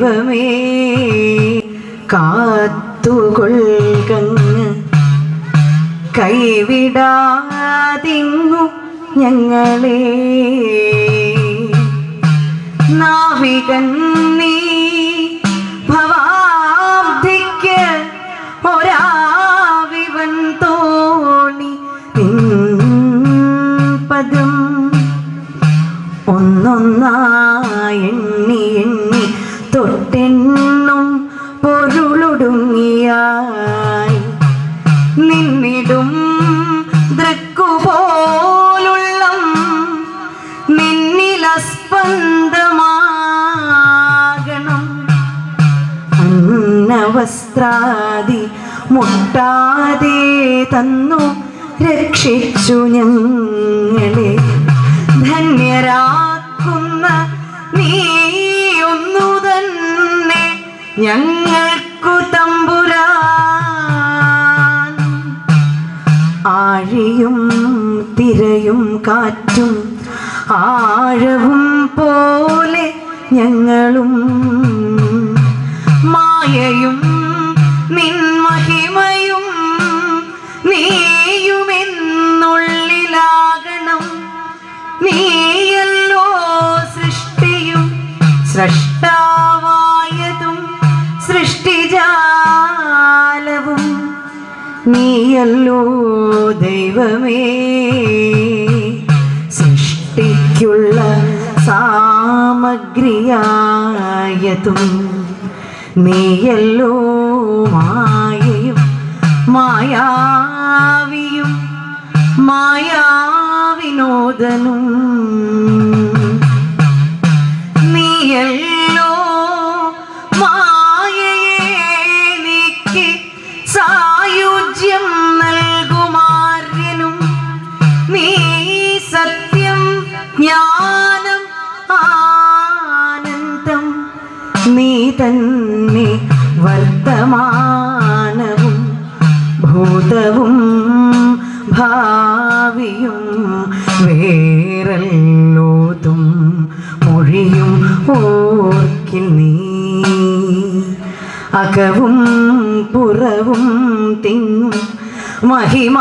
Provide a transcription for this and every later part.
ദൈവമേ കാത്തുകൊൾകങ്ങ് കൈവിടാതിങ്ങു ഞങ്ങളെ. നാവികൻ നീ ഭവാബ്ധിക്ക് ഒരാവിവൻ തോണി പദം. ഒന്നൊന്നായി നിന്നിടും ദൃക്കുപോലുള്ളം നിന്നിലസ്പന്ദമാകണം. അന്നവസ്ത്രാദി മുട്ടാതെ തന്നു രക്ഷിച്ചു ഞങ്ങളെ. ധന്യരാക്കുന്ന നീ ഒന്നു തന്നെ ഞങ്ങൾക്കു തമ്പുരാൻ കാറ്റും ആഴവും പോലെ ഞങ്ങളും മായയും നിന്മഹിമയും നീയുമെന്നുള്ളിലാകണം. നീയല്ലോ സൃഷ്ടിയും സൃഷ്ടാവായതും സൃഷ്ടിജാലവും. നീയല്ലോ ദൈവമേ. സാമഗ്രിയായതും നീയല്ലോ മായയും മായാവിയും മായാവിനോദനും. നീയല്ലോ മായയെ നീക്കി സായുജ്യം നീ സത്യം നീ തന്നെ വർത്തമാനവും ഭൂതവും ഭാവിയും വേറല്ലോതും മൊഴിയും ഓർക്കിൽ നീ. അകവും പുറവും തിങ്ങും മഹിമാവാർന്ന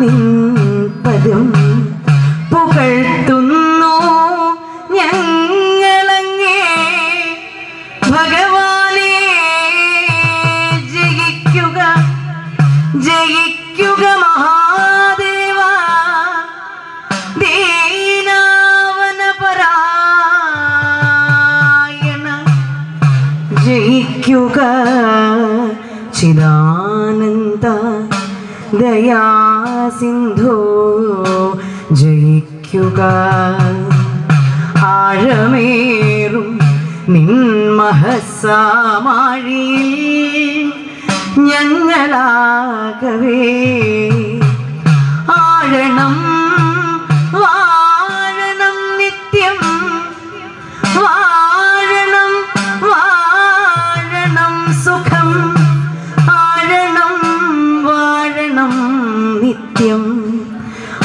നിൻപദം ജയിക്കുക മഹാദേവ. ദീനാവന പരായണ ജയിക്കുക ചിദാനന്ദ. ദയാസിന്ധോ. ജയിക്കുക ആഴമേറും നിൻമഹസാമാഴിയിൽ ഞങ്ങളാകവേ. ആഴണം വാഴണം നിത്യം. വാഴണം വാഴണം സുഖം. ആഴണം വാഴണം നിത്യം.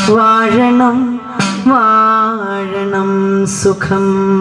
വാഴണം വാഴണം സുഖം.